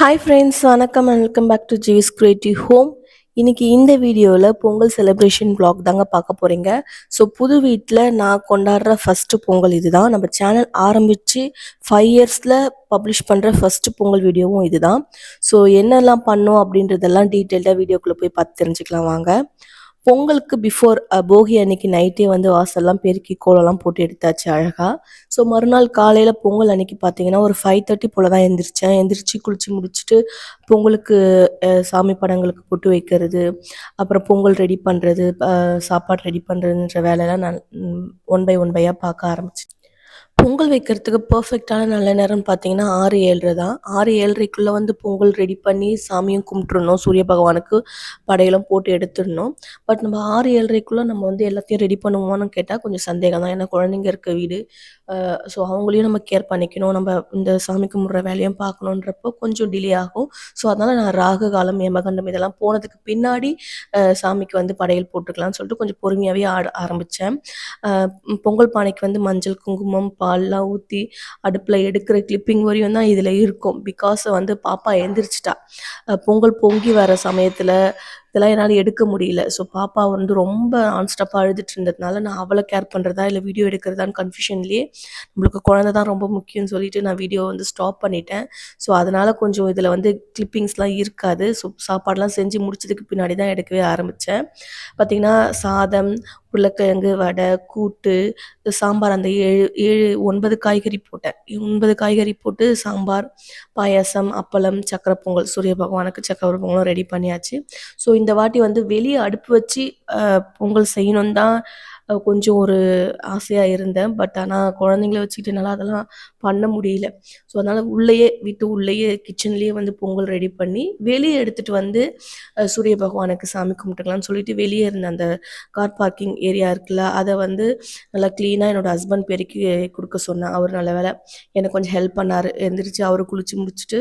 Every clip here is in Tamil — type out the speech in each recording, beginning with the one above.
ஹாய் ஃப்ரெண்ட்ஸ் வணக்கம் and welcome back to Jivi's creative home இன்றைக்கி இந்த வீடியோவில் பொங்கல் செலிப்ரேஷன் பிளாக் தாங்க பார்க்க போகிறீங்க ஸோ புது வீட்டில் நான் கொண்டாடுற ஃபஸ்ட்டு பொங்கல் இதுதான். நம்ம சேனல் ஆரம்பித்து ஃபைவ் இயர்ஸில் பப்ளிஷ் பண்ணுற ஃபஸ்ட்டு பொங்கல் வீடியோவும் இதுதான். ஸோ என்னெல்லாம் பண்ணோம் அப்படின்றதெல்லாம் டீட்டெயில்டாக வீடியோக்குள்ளே போய் பார்த்து தெரிஞ்சுக்கலாம் வாங்க. பொங்கலுக்கு பிஃபோர் போகி அன்னைக்கு நைட்டே வந்து வாசல்லாம் பெருக்கி கோலம்லாம் போட்டு எடுத்தாச்சு அழகாக ஸோ மறுநாள் காலையில் பொங்கல் அன்னைக்கு பார்த்தீங்கன்னா ஒரு ஃபைவ் தேர்ட்டி போல் தான் எந்திரிச்சேன். எந்திரிச்சு குளிச்சு முடிச்சுட்டு பொங்கலுக்கு சாமி படங்களுக்கு பொட்டு வைக்கிறது அப்புறம் பொங்கல் ரெடி பண்ணுறது சாப்பாடு ரெடி பண்ணுறதுன்ற வேலையெல்லாம் நான் ஒன் பை ஒன் பையாக பார்க்க ஆரம்பிச்சு பொங்கல் வைக்கிறதுக்கு பர்ஃபெக்டான நல்ல நேரம்னு பார்த்தீங்கன்னா ஆறு ஏழரை தான். ஆறு ஏழரைக்குள்ளே வந்து பொங்கல் ரெடி பண்ணி சாமியும் கும்பிட்டுருணும் சூரிய பகவானுக்கு படையெல்லாம் போட்டு எடுத்துடணும். பட் நம்ம ஆறு ஏழரைக்குள்ளே நம்ம வந்து எல்லாத்தையும் ரெடி பண்ணுவோம்னு கேட்டால் கொஞ்சம் சந்தேகம் தான் ஏன்னா குழந்தைங்க இருக்க வீடு ஸோ அவங்களையும் நம்ம கேர் பண்ணிக்கணும். நம்ம இந்த சாமி கும்பிட்ற வேலையும் பார்க்கணுன்றப்போ கொஞ்சம் டிலே ஆகும். ஸோ அதனால் நான் ராகு காலம் யமகண்டம் இதெல்லாம் போனதுக்கு பின்னாடி சாமிக்கு வந்து படையல் போட்டுக்கலாம்னு சொல்லிட்டு கொஞ்சம் பொறுமையாகவே ஆட ஆரம்பித்தேன் பொங்கல் பானைக்கு வந்து மஞ்சள் குங்குமம் பால்லாம் ஊற்றி அடுப்பில் எடுக்கிற கிளிப்பிங் வரையும் தான் இதில் இருக்கும். பிகாஸ் வந்து பாப்பா எந்திரிச்சிட்டா. பொங்கல் பொங்கி வர சமயத்தில் இதெல்லாம் என்னால் எடுக்க முடியல. ஸோ பாப்பா வந்து ரொம்ப ஆன்ஸ்டப்பாக அழுதுட்டு இருந்ததுனால நான் அவளை கேர் பண்ணுறதா இல்லை வீடியோ எடுக்கிறதான்னு கன்ஃபியூஷன்லேயே நம்மளுக்கு குழந்தை தான் ரொம்ப முக்கியம்னு சொல்லிட்டு நான் வீடியோ வந்து ஸ்டாப் பண்ணிட்டேன். ஸோ அதனால் கொஞ்சம் இதில் வந்து கிளிப்பிங்ஸ்லாம் இருக்காது. ஸோ சாப்பாடெலாம் செஞ்சு முடிச்சதுக்கு பின்னாடி தான் எடுக்கவே ஆரம்பித்தேன் பார்த்திங்கன்னா சாதம் உருளைக்கிழங்கு வடை கூட்டு சாம்பார் அந்த ஏழு ஏழு ஒன்பது காய்கறி போட்டேன். ஒன்பது காய்கறி போட்டு சாம்பார் பாயாசம் அப்பளம் சக்கரை பொங்கல் சூரிய பகவானுக்கு சக்கரை பொங்கலும் ரெடி பண்ணியாச்சு. ஸோ இந்த வாட்டி வந்து வெளியே அடுப்பு வச்சு பொங்கல் செய்யணும் தான் கொஞ்சம் ஒரு ஆசையாக இருந்தேன். பட் ஆனால் குழந்தைங்கள வச்சுக்கிட்டு என்னால் அதெல்லாம் பண்ண முடியல. ஸோ அதனால் உள்ளேயே வீட்டு உள்ளேயே கிச்சன்லேயே வந்து பொங்கல் ரெடி பண்ணி வெளியே எடுத்துகிட்டு வந்து சூரிய பகவானுக்கு சாமி கும்பிட்டுக்கலாம்னு சொல்லிட்டு வெளியே இருந்த அந்த கார் பார்க்கிங் ஏரியா இருக்குல்ல அதை வந்து நல்லா க்ளீனாக என்னோட ஹஸ்பண்ட் பெருக்கி கொடுக்க சொன்னேன். அவர் நல்ல வேலை எனக்கு கொஞ்சம் ஹெல்ப் பண்ணார். எந்திரிச்சு அவர் குளிச்சு முடிச்சுட்டு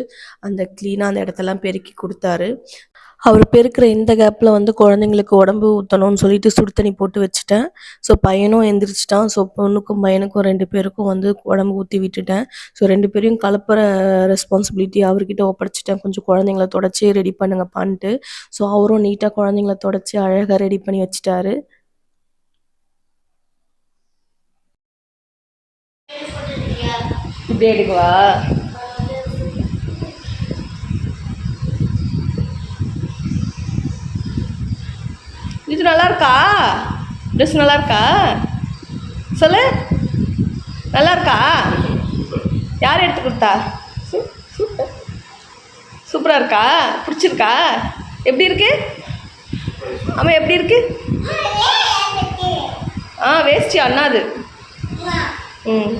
அந்த க்ளீனாக அந்த இடத்தெல்லாம் பெருக்கி கொடுத்தாரு. அவர் பெருக்கிற இந்த கேப்பில் வந்து குழந்தைங்களுக்கு உடம்பு ஊற்றணும்னு சொல்லிட்டு சுடு தண்ணி போட்டு வச்சுட்டேன். ஸோ பையனும் எந்திரிச்சிட்டான். ஸோ பொண்ணுக்கும் பையனுக்கும் ரெண்டு பேருக்கும் வந்து உடம்பு ஊற்றி விட்டுட்டேன். ஸோ ரெண்டு பேரையும் கலப்புற ரெஸ்பான்சிபிலிட்டி அவர்கிட்ட ஒப்படைச்சிட்டேன். கொஞ்சம் குழந்தைங்கள தொடச்சி ரெடி பண்ணுங்கப்பான்ட்டு. ஸோ அவரும் நீட்டாக குழந்தைங்கள தொடச்சி அழகாக ரெடி பண்ணி வச்சுட்டாரு. இப்படி எடுக்குவா? இது நல்லா இருக்கா ட்ரெஸ் நல்லா இருக்கா சொல்லு. நல்லா இருக்கா யார் எடுத்து கொடுத்தா? சூப்பராக இருக்கா பிடிச்சிருக்கா? எப்படி இருக்கு? ஆமாம் எப்படி இருக்கு? ஆ வேஸ்டி அண்ணாது ம்.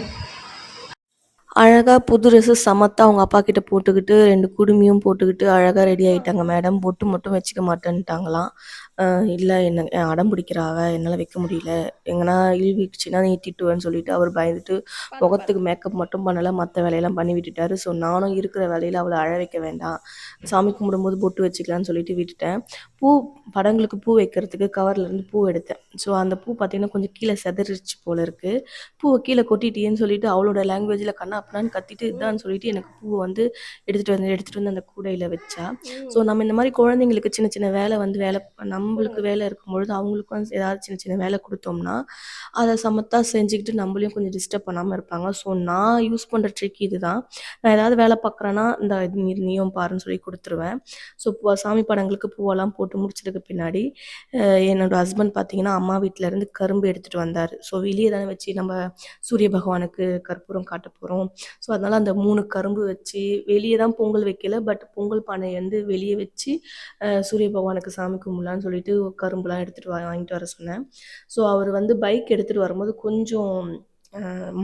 அழகாக புது ட்ரெஸ்ஸு சமத்தா அவங்க அப்பா கிட்ட போட்டுக்கிட்டு ரெண்டு குடுமியும் போட்டுக்கிட்டு அழகாக ரெடி ஆகிட்டாங்க மேடம் பொட்டு மட்டும் வச்சுக்க மாட்டேன்ட்டாங்களாம். இல்லை என்ன அடம் பிடிக்கிறாவ என்னால் வைக்க முடியல. எங்கன்னா இழுவிச்சுன்னா நீ திட்டுவேன்னு சொல்லிட்டு அவர் பயந்துட்டு முகத்துக்கு மேக்கப் மட்டும் பண்ணலை மற்ற வேலையெல்லாம் பண்ணி விட்டுட்டாரு. ஸோ நானும் இருக்கிற வேலையில் அவளை அழ வைக்க வேண்டாம். சாமி கும்பிடும்போது பொட்டு வச்சுக்கலான்னு சொல்லிட்டு விட்டுட்டேன். பூ படங்களுக்கு பூ வைக்கிறதுக்கு கவர்ல இருந்து பூ எடுத்தேன். ஸோ அந்த பூ பார்த்தீங்கன்னா கொஞ்சம் கீழே செதறிச்சு போல இருக்கு. பூவை கீழே கொட்டிட்டியேன்னு சொல்லிட்டு அவளோட லாங்குவேஜில் கண்ணா அப்பனான்னு கத்திட்டு இதான்னு சொல்லிட்டு எனக்கு பூவை வந்து எடுத்துகிட்டு வந்து எடுத்துகிட்டு வந்து அந்த கூடையில் வச்சா. ஸோ நம்ம இந்த மாதிரி குழந்தைங்களுக்கு சின்ன சின்ன வேலை வந்து வேலை நம்மளுக்கு வேலை இருக்கும் பொழுது அவங்களுக்கும் ஏதாவது சின்ன சின்ன வேலை கொடுத்தோம்னா அதை சமத்தா செஞ்சுக்கிட்டு நம்மளையும் கொஞ்சம் டிஸ்டர்ப் பண்ணாமல் இருப்பாங்க. ஸோ நான் யூஸ் பண்ணுற ட்ரிக் இதுதான். நான் ஏதாவது வேலை பார்க்குறேன்னா இந்த இது நீ நீயும் பாருன்னு சொல்லி கொடுத்துருவேன். ஸோ சாமி படங்களுக்கு பூவெல்லாம் போட்டு முடிச்சதுக்கு பின்னாடி என்னோட ஹஸ்பண்ட் பார்த்தீங்கன்னா அம்மா வீட்டிலேருந்து கரும்பு எடுத்துகிட்டு வந்தார். ஸோ வெளியே தானே வச்சு நம்ம சூரிய பகவானுக்கு கற்பூரம் காட்ட போகிறோம் ஸோ அதனால் அந்த மூணு கரும்பு வச்சு வெளியே தான் பொங்கல் வைக்கல பட் பொங்கல் பானை வந்து வெளியே வச்சு சூரிய பகவானுக்கு சாமி கும்பிடலான்னு சொல்லிட்டு கரும்புலாம் எடுத்துகிட்டு வா வாங்கிட்டு வர சொன்னேன். ஸோ அவர் வந்து பைக் எடுத்துகிட்டு வரும்போது கொஞ்சம்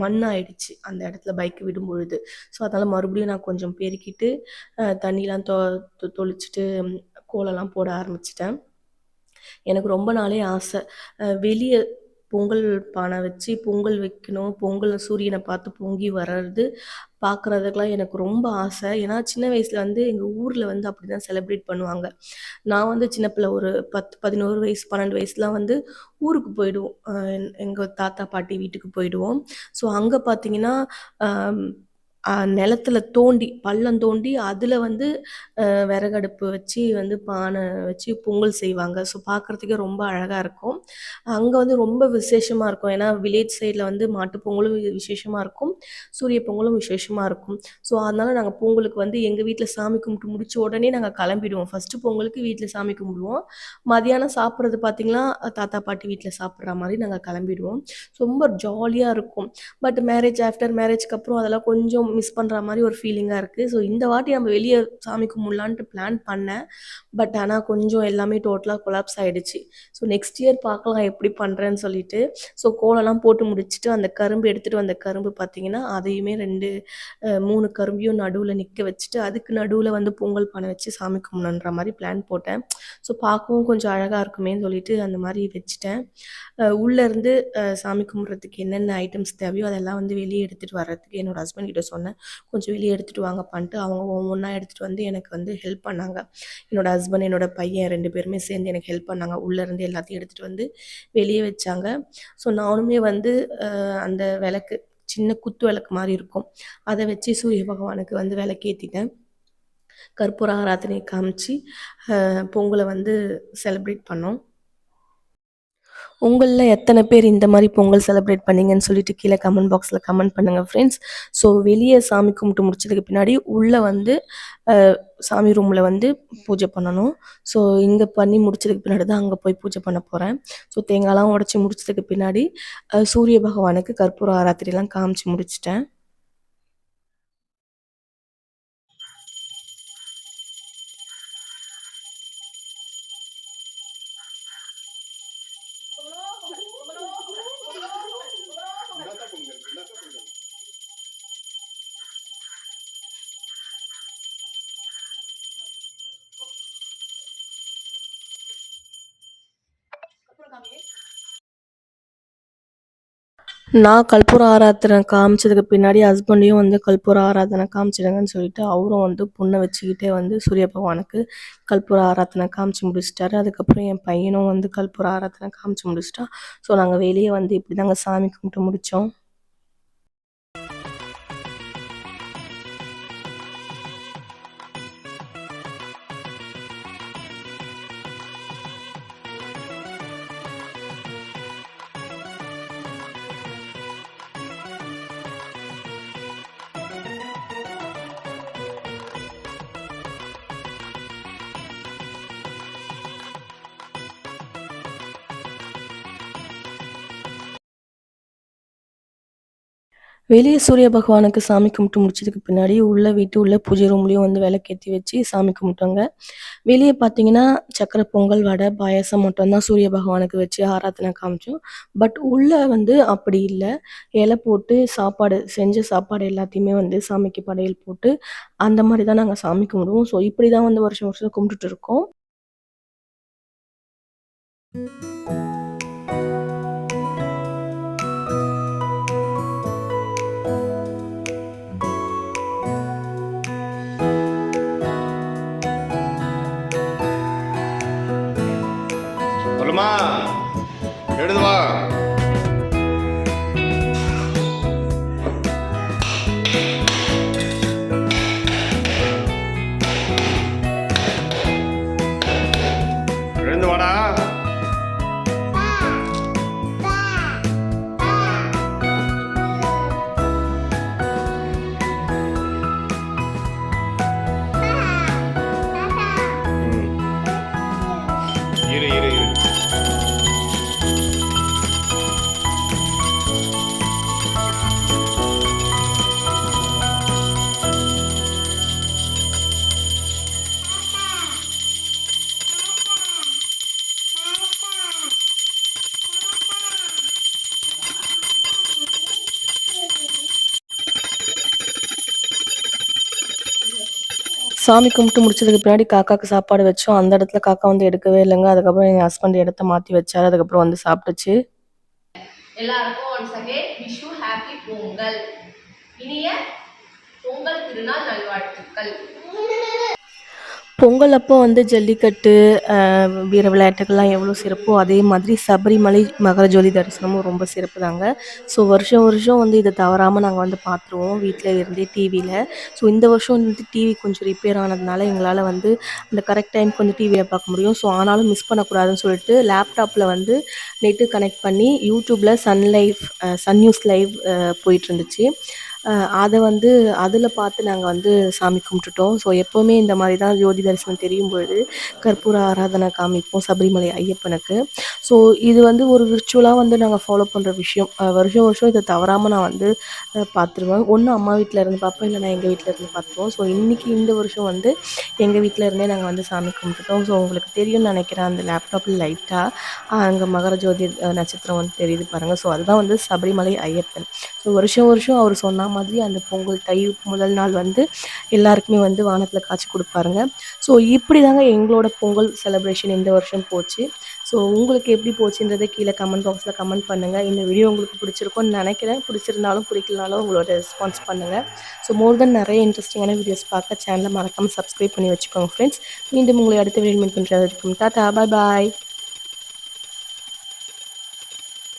மண்ணாயிடுச்சு அந்த இடத்துல பைக் விடும்பொழுது. ஸோ அதனால் மறுபடியும் நான் கொஞ்சம் பெருக்கிட்டு தண்ணியெலாம் தண்ணிலாம் தொ தொளிச்சிட்டு கோலெல்லாம் கோலம்லாம் போட ஆரம்பிச்சிட்டேன். எனக்கு ரொம்ப நாளே ஆசை. வெளியே பொங்கல் பானை வச்சு பொங்கல் வைக்கணும். பொங்கல் சூரியனை பார்த்து பொங்கி வர்றது பார்க்குறதுக்கெலாம் எனக்கு ரொம்ப ஆசை. ஏன்னா சின்ன வயசில் வந்து எங்கள் ஊரில் வந்து அப்படி தான் செலிப்ரேட் பண்ணுவாங்க. நான் வந்து சின்ன பிள்ளை ஒரு பத்து பதினோரு வயசு பன்னெண்டு வயசுலாம் வந்து ஊருக்கு போயிடுவோம். எங்கள் தாத்தா பாட்டி வீட்டுக்கு போயிடுவோம். ஸோ அங்கே பார்த்தீங்கன்னா நிலத்துல தோண்டி பள்ளம் தோண்டி அதில் வந்து விறகடுப்பு வச்சு வந்து பானை வச்சு பொங்கல் செய்வாங்க. ஸோ பார்க்குறதுக்கே ரொம்ப அழகாக இருக்கும். அங்கே வந்து ரொம்ப விசேஷமாக இருக்கும். ஏன்னா வில்லேஜ் சைடில் வந்து மாட்டுப் பொங்கலும் விசேஷமாக இருக்கும். சூரிய பொங்கலும் விசேஷமாக இருக்கும். ஸோ அதனால் நாங்கள் பொங்கலுக்கு வந்து எங்கள் வீட்டில் சாமி கும்பிட்டு முடிச்ச உடனே நாங்கள் கிளம்பிடுவோம். ஃபஸ்ட்டு பொங்கலுக்கு வீட்டில் சாமி கும்பிடுவோம். மதியானம் சாப்பிட்றது பார்த்திங்கன்னா தாத்தா பாட்டி வீட்டில் சாப்பிட்ற மாதிரி நாங்கள் கிளம்பிடுவோம். ரொம்ப ஜாலியாக இருக்கும். பட் மேரேஜ் ஆஃப்டர் மேரேஜ்க்கு அப்புறம் அதெல்லாம் கொஞ்சம் மிஸ் பண்ணுற மாதிரி ஒரு ஃபீலிங்காக இருக்குது ஸோ இந்த வாட்டி நம்ம வெளியே சாமி கும்பிடலான்ட்டு பிளான் பண்ணேன். பட் ஆனால் கொஞ்சம் எல்லாமே டோட்டலாக கொலாப்ஸ் ஆகிடுச்சு ஸோ நெக்ஸ்ட் இயர் பார்க்கலாம் எப்படி பண்ணுறேன்னு சொல்லிட்டு. ஸோ கோலம்லாம் போட்டு முடிச்சுட்டு அந்த கரும்பு எடுத்துகிட்டு வந்த கரும்பு பார்த்தீங்கன்னா அதையுமே ரெண்டு மூணு கரும்பையும் நடுவில் நிற்க வச்சுட்டு அதுக்கு நடுவில் வந்து பொங்கல் பண்ண வச்சு சாமி கும்பிடணுன்ற மாதிரி பிளான் போட்டேன். ஸோ பார்க்கவும் கொஞ்சம் அழகாக இருக்குமேன்னு சொல்லிட்டு அந்த மாதிரி வச்சுட்டேன். உள்ளேருந்து சாமி கும்பிட்றதுக்கு என்னென்ன ஐட்டம்ஸ் தேவையோ அதெல்லாம் வந்து வெளியே எடுத்துகிட்டு வர்றதுக்கு என்னோட ஹஸ்பண்ட் கிட்ட சொன்னேன். கொஞ்சம் வெளியே எடுத்துகிட்டு வாங்கப்பான்ட்டு அவங்க ஒவ்வொன்றா எடுத்துகிட்டு வந்து எனக்கு வந்து ஹெல்ப் பண்ணாங்க. என்னோட ஹஸ்பண்ட் என்னோட பையன் ரெண்டு பேருமே சேர்ந்து எனக்கு ஹெல்ப் பண்ணாங்க. உள்ளேருந்து எல்லாத்தையும் எடுத்துகிட்டு வந்து வெளியே வச்சாங்க. ஸோ நானுமே வந்து அந்த விளக்கு சின்ன குத்து விளக்கு மாதிரி இருக்கும். அதை வச்சு சூரிய பகவானுக்கு வந்து விளக்கேற்றிட்டேன் கற்பூர ஆராதனை காமிச்சு பொங்கலை வந்து செலிப்ரேட் பண்ணோம். உங்களில் எத்தனை பேர் இந்த மாதிரி பொங்கல் செலிப்ரேட் பண்ணீங்கன்னு சொல்லிட்டு கீழே கமெண்ட் பாக்ஸில் கமெண்ட் பண்ணுங்கள் ஃப்ரெண்ட்ஸ் ஸோ வெளியே சாமி கும்பிட்டு முடிச்சதுக்கு பின்னாடி உள்ளே வந்து சாமி ரூமில் வந்து பூஜை பண்ணணும். ஸோ இங்கே பண்ணி முடிச்சதுக்கு பின்னாடி தான் அங்கே போய் பூஜை பண்ண போகிறேன் ஸோ தேங்காய்லாம் உடச்சி முடிச்சதுக்கு பின்னாடி சூரிய பகவானுக்கு கற்பூர ஆராத்திரிலாம் காமிச்சு முடிச்சிட்டேன். நான் கற்பூர ஆராதனை காமிச்சதுக்கு பின்னாடி ஹஸ்பண்டையும் வந்து கற்பூர ஆராதனை காமிச்சிடுங்கன்னு சொல்லிட்டு அவரும் வந்து பொண்ணை வச்சுக்கிட்டே வந்து சூரிய பகவானுக்கு கற்பூர ஆராதனை காமிச்சு முடிச்சிட்டாரு. அதுக்கப்புறம் என் பையனும் வந்து கற்பூர ஆராதனை காமிச்சு முடிச்சிட்டான் ஸோ நாங்கள் வெளியே வந்து இப்படி தாங்க சாமி கும்பிட்டு முடித்தோம் வெளியே சூரிய பகவானுக்கு சாமி கும்பிட்டு முடிச்சதுக்கு பின்னாடி உள்ள வீட்டு உள்ள பூஜை ரூம்லேயும் வந்து விளக்கேற்றி வச்சு சாமி கும்பிட்டோங்க. வெளியே பார்த்தீங்கன்னா சக்கரை பொங்கல் வடை பாயாசம் மட்டும்தான் சூரிய பகவானுக்கு வச்சு ஆராதனை காமிச்சோம். பட் உள்ளே வந்து அப்படி இல்லை. இலை போட்டு சாப்பாடு செஞ்ச சாப்பாடு எல்லாத்தையுமே வந்து சாமிக்கு படையல் போட்டு அந்த மாதிரி தான் நாங்கள் சாமி கும்பிடுவோம். ஸோ இப்படி தான் வந்து வருஷம் வருஷம் கும்பிட்டுட்டு இருக்கோம். அம்மா எழுது வா. சாமி கும்பிட்டு முடிச்சதுக்கு பின்னாடி காக்காக்கு சாப்பாடு வச்சோம். அந்த இடத்துல காக்கா வந்து எடுக்கவே இல்லைங்க. அதுக்கப்புறம் எங்கள் ஹஸ்பண்ட் இடத்த மாற்றி வச்சாரு. அதுக்கப்புறம் வந்து சாப்பிட்டுச்சு. எல்லாருக்கும் once again wish you happy Pongal. இனிய பொங்கல் திருநாள் நல்வாழ்த்துக்கள். பொங்கல் அப்போ வந்து ஜல்லிக்கட்டு வீர விளையாட்டுகள்லாம் எவ்வளோ சிறப்போ அதே மாதிரி சபரிமலை மகரஜோதி தரிசனமும் ரொம்ப சிறப்பு தாங்க ஸோ வருஷம் வருஷம் வந்து இதை தவறாமல் நாங்கள் வந்து பார்த்துருவோம் வீட்டில் இருந்தே டிவியில் ஸோ இந்த வருஷம் வந்து டிவி கொஞ்சம் ரிப்பேர் ஆனதுனால எங்களால் வந்து அந்த கரெக்ட் டைம்க்கு வந்து டிவியை பார்க்க முடியும். ஸோ ஆனாலும் மிஸ் பண்ணக்கூடாதுன்னு சொல்லிட்டு லேப்டாப்பில் வந்து நெட்டு கனெக்ட் பண்ணி யூடியூப்பில் Sun Life Sun News live போயிட்டு இருந்துச்சு. அதை வந்து அதில் பார்த்து நாங்கள் வந்து சாமி கும்பிட்டுட்டோம். ஸோ எப்போவுமே இந்த மாதிரி தான் ஜோதி தரிசனம் தெரியும் பொழுது கற்பூர ஆராதனை காமிப்போம் சபரிமலை ஐயப்பனுக்கு. ஸோ இது வந்து ஒரு விர்ச்சுவலாக வந்து நாங்கள் ஃபாலோ பண்ணுற விஷயம். வருஷம் வருஷம் இதை தவறாமல் நான் வந்து பார்த்துருவேன் ஒன்று அம்மா வீட்டில் இருந்து பார்ப்பேன் நான் எங்கள் வீட்டில் இருந்து பார்த்துருவோம் ஸோ இன்றைக்கி இந்த வருஷம் வந்து எங்கள் வீட்டில் இருந்தே நாங்கள் வந்து சாமி கும்பிட்டுட்டோம். ஸோ உங்களுக்கு தெரியும்னு நினைக்கிறேன் அந்த லேப்டாப்பில் லைட்டாக அங்கே மகர ஜோதி நட்சத்திரம் வந்து தெரியுது பாருங்கள் ஸோ அதுதான் வந்து சபரிமலை ஐயப்பன். ஸோ வருஷம் வருஷம் அவர் சொன்னால் மாதிரி அந்த பொங்கல் தை முதல் நாள் வந்து எல்லாருக்குமே வந்து வானத்தில் காய்ச்சி கொடுப்பாருங்க. ஸோ இப்படி தாங்க எங்களோட பொங்கல் செலப்ரேஷன் இந்த வருஷம் போச்சு. ஸோ உங்களுக்கு எப்படி போச்சுன்றதை கீழே கமெண்ட் பாக்ஸில் கமெண்ட் பண்ணுங்கள் இந்த வீடியோ உங்களுக்கு பிடிச்சிருக்கும்னு நினைக்கிறேன். பிடிச்சிருந்தாலும் பிடிக்கலனாலும் உங்களோட ரெஸ்பான்ஸ் பண்ணுங்கள் ஸோ மோர் தென் நிறைய இன்ட்ரெஸ்டிங்கான வீடியோஸ் பார்க்க சேனலை மறக்காமல் சப்ஸ்கிரைப் பண்ணி வச்சுக்கோங்க ஃப்ரெண்ட்ஸ் மீண்டும் உங்களை அடுத்த வீடியோ மீட் பண்ணுறது டாட்டா பாய் பாய்